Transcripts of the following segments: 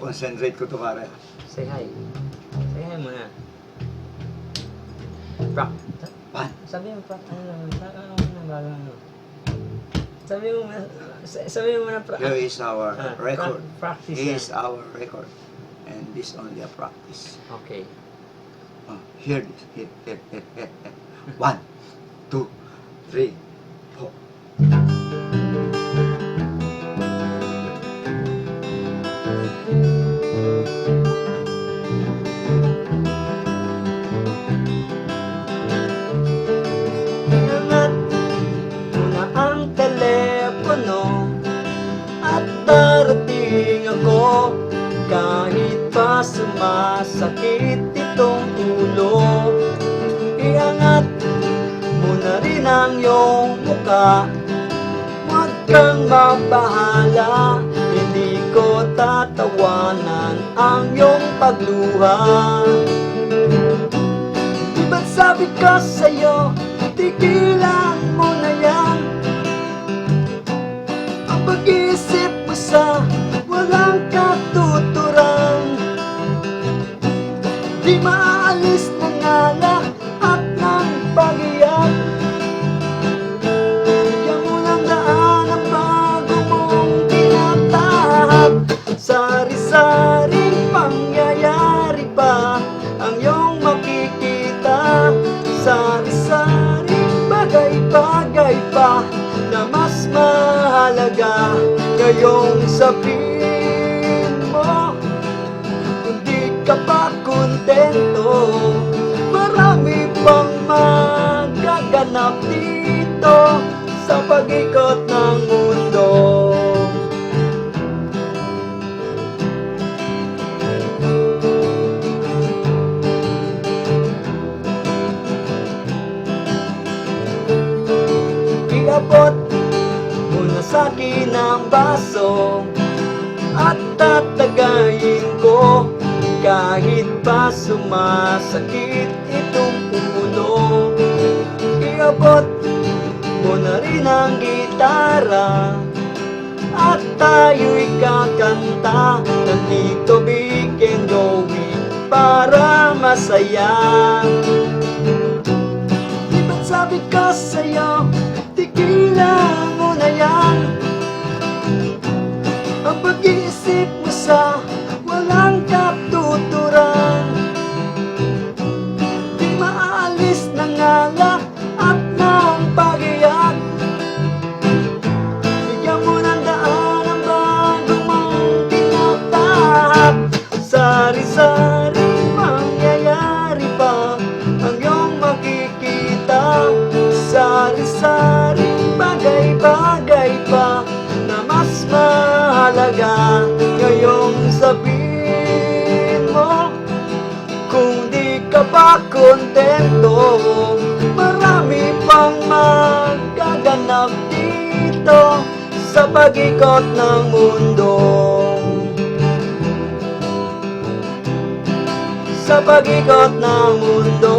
concentrate ko to pare. Say hi. Say hi muna. Prak. One, Sabi mo, prak. Ano? Sa- Ano naman bago ano? Sabi mo, sabi mo muna, prak. here is our Ah, record. pra- practice Here is our record. And this only a practice. Okay. Oh, here this. Here, here, here, here, here. One, two, three, four. Inangat Pa sumasakit itong ulo. Iangat mo na rin ang iyong muka. Huwag kang mabahala. Hindi ko tatawanan ang iyong pagluha. Di ba't sabi ko sa'yo Tigilan bagay-bagay pa Na mas mahalaga Ngayong sabihin Iabot mo na sa'kin ang baso At tatagayin ko. Kahit pa sumasakit itong ulo Iabot mo rin ang gitara At tayo'y kakanta Nandito big and going Para masaya. Di ba't sabi ko sa'yo Tigilan mo na yan. Ang pag-iisip mo sa Walang katuturan. Di maaalis ng alak At ng pag-iyak Bigyan mo ng daan Ang bago mong tinatahak Sari-sari mangyayari pa Ang makikita. Sari-saring pag-ikot ng mundo Sa pag-ikot ng mundo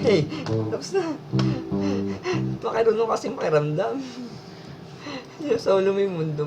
Hey, tapos na. Pakiroon mo kasi pakiramdam. Sa ulo mo yung mundo